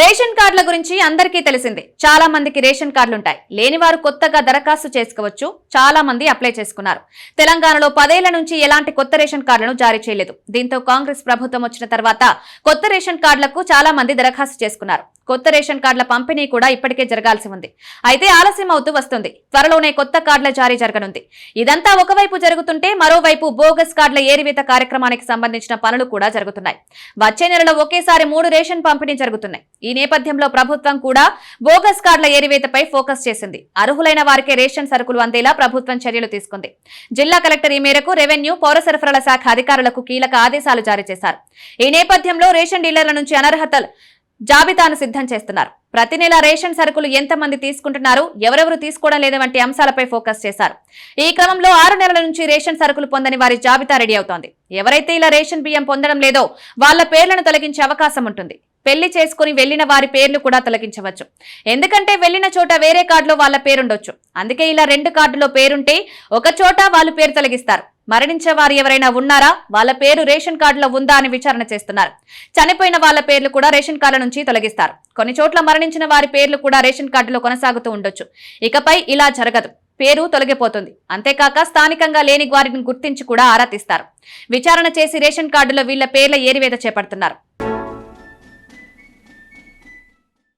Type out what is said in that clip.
Ration కార్డుల గురించి అందరికీ తెలిసిందే. చాలా మందికి రేషన్ కార్డులుంటాయి. లేని వారు కొత్తగా దరఖాస్తు చేసుకోవచ్చు. చాలా మంది అప్లై చేసుకున్నారు. తెలంగాణలో పదేళ్ళ నుంచి ఎలాంటి కొత్త రేషన్ కార్డులను జారీ చేయలేదు. దీంతో కాంగ్రెస్ ప్రభుత్వం వచ్చిన తర్వాత కొత్త రేషన్ కార్డులకు చాలా మంది దరఖాస్తు చేసుకున్నారు. కొత్త రేషన్ కార్డుల పంపిణీ కూడా ఇప్పటికే జరగాల్సి ఉంది. అయితే ఆలస్యం అవుతూ వస్తుంది. త్వరలోనే కొత్త కార్డుల జారీ జరగనుంది. ఇదంతా ఒకవైపు జరుగుతుంటే మరోవైపు బోగస్ కార్డుల ఏరివేత కార్యక్రమానికి సంబంధించిన పనులు కూడా జరుగుతున్నాయి. వచ్చే నెలలో ఒకేసారి మూడు రేషన్ పంపిణీ జరుగుతున్నాయి. ఈ నేపథ్యంలో ప్రభుత్వం కూడా బోగస్ కార్డుల ఏరివేతపై ఫోకస్ చేసింది. అర్హులైన వారికే రేషన్ సరుకులు అందేలా ప్రభుత్వం చర్యలు తీసుకుంది. జిల్లా కలెక్టర్ ఈ మేరకు రెవెన్యూ పౌర సరఫరాల శాఖ అధికారులకు కీలక ఆదేశాలు జారీ చేశారు. ఈ నేపథ్యంలో రేషన్ డీలర్ల నుంచి అనర్హతలు జాబితాను సిద్ధం చేస్తున్నారు. ప్రతి నెల రేషన్ సరుకులు ఎంతమంది తీసుకుంటున్నారు ఎవరెవరు తీసుకోవడం లేదు వంటి అంశాలపై ఫోకస్ చేశారు. ఈ క్రమంలో ఆరు నెలల నుంచి రేషన్ సరుకులు పొందని వారి జాబితా రెడీ అవుతోంది. ఎవరైతే ఇలా రేషన్ బియ్యం పొందడం లేదో వాళ్ళ పేర్లను తొలగించే అవకాశం ఉంటుంది. పెళ్ళి చేసుకుని వెళ్ళిన వారి పేర్లు కూడా తొలగించవచ్చు. ఎందుకంటే వెళ్ళిన చోట వేరే కార్డులో వాళ్ళ పేరుండొచ్చు. అందుకే ఇలా రెండు కార్డులో పేరుంటే ఒక చోట వాళ్ళు పేరు తొలగిస్తారు. మరణించే వారు ఎవరైనా ఉన్నారా? వాళ్ళ పేరు రేషన్ కార్డులో ఉందా అని విచారణ చేస్తున్నారు. చనిపోయిన వాళ్ళ పేర్లు కూడా రేషన్ కార్డుల నుంచి తొలగిస్తారు. కొన్ని చోట్ల మరణించిన వారి పేర్లు కూడా రేషన్ కార్డులో కొనసాగుతూ ఉండొచ్చు. ఇకపై ఇలా జరగదు. పేరు తొలగిపోతుంది. అంతేకాక స్థానికంగా లేని వారిని గుర్తించి కూడా ఆరా తీస్తారు. విచారణ చేసి రేషన్ కార్డులో వీళ్ళ పేర్ల ఏరివేత చేపడుతున్నారు.